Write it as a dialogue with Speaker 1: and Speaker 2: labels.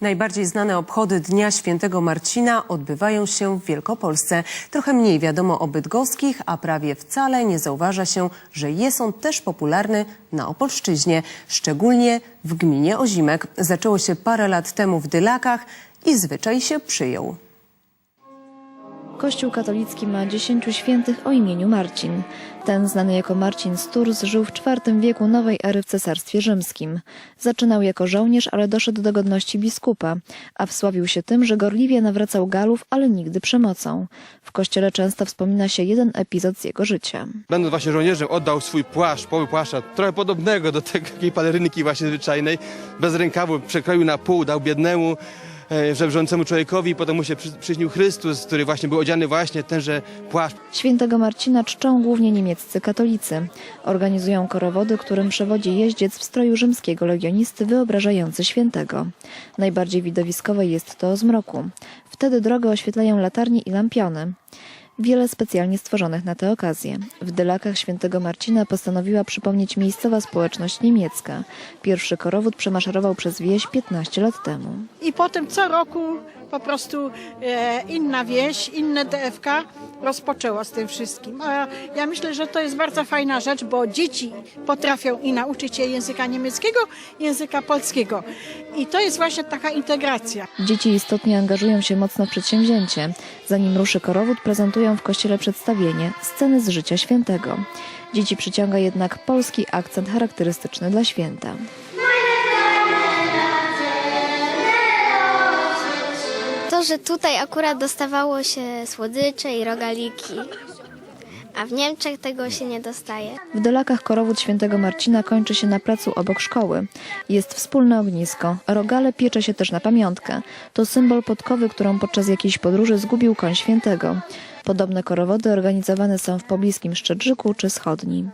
Speaker 1: Najbardziej znane obchody Dnia Świętego Marcina odbywają się w Wielkopolsce. Trochę mniej wiadomo o bydgoskich, a prawie wcale nie zauważa się, że jest on też popularny na Opolszczyźnie, szczególnie w gminie Ozimek. Zaczęło się parę lat temu w Dylakach i zwyczaj się przyjął.
Speaker 2: Kościół katolicki ma dziesięciu świętych o imieniu Marcin. Ten, znany jako Marcin z Tours, żył w IV wieku nowej ery w Cesarstwie Rzymskim. Zaczynał jako żołnierz, ale doszedł do godności biskupa, a wsławił się tym, że gorliwie nawracał Galów, ale nigdy przemocą. W kościele często wspomina się jeden epizod z jego życia.
Speaker 3: Będąc właśnie żołnierzem, oddał swój płaszcz, poły płaszcza, trochę podobnego do takiej palerynki właśnie zwyczajnej, bez rękawu, przekroił na pół, dał biednemu, żebrzącemu człowiekowi, potem mu się przy, przyśnił Chrystus, który właśnie był odziany właśnie tenże płaszcz.
Speaker 2: Świętego Marcina czczą głównie niemieccy katolicy. Organizują korowody, którym przewodzi jeździec w stroju rzymskiego legionisty wyobrażający świętego. Najbardziej widowiskowe jest to o zmroku. Wtedy drogę oświetlają latarnie i lampiony. Wiele specjalnie stworzonych na tę okazję. W Dylakach świętego Marcina postanowiła przypomnieć miejscowa społeczność niemiecka. Pierwszy korowód przemaszerował przez wieś 15 lat temu.
Speaker 4: I potem co roku po prostu e, inna wieś, inne DFK rozpoczęło z tym wszystkim. A ja myślę, że to jest bardzo fajna rzecz, bo dzieci potrafią i nauczyć się języka niemieckiego, języka polskiego. I to jest właśnie taka integracja.
Speaker 2: Dzieci istotnie angażują się mocno w przedsięwzięcie. Zanim ruszy korowód, prezentują w kościele przedstawienie sceny z życia świętego. Dzieci przyciąga jednak polski akcent charakterystyczny dla święta.
Speaker 5: To, że tutaj akurat dostawało się słodycze i rogaliki, a w Niemczech tego się nie dostaje.
Speaker 2: W Dolakach korowód świętego Marcina kończy się na placu obok szkoły. Jest wspólne ognisko. Rogale piecze się też na pamiątkę. To symbol podkowy, którą podczas jakiejś podróży zgubił koń świętego. Podobne korowody organizowane są w pobliskim Szczedrzyku czy Schodni.